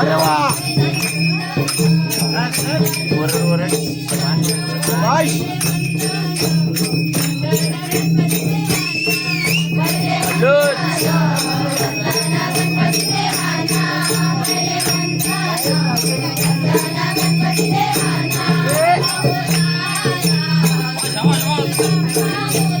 अरे वा word word Yeah.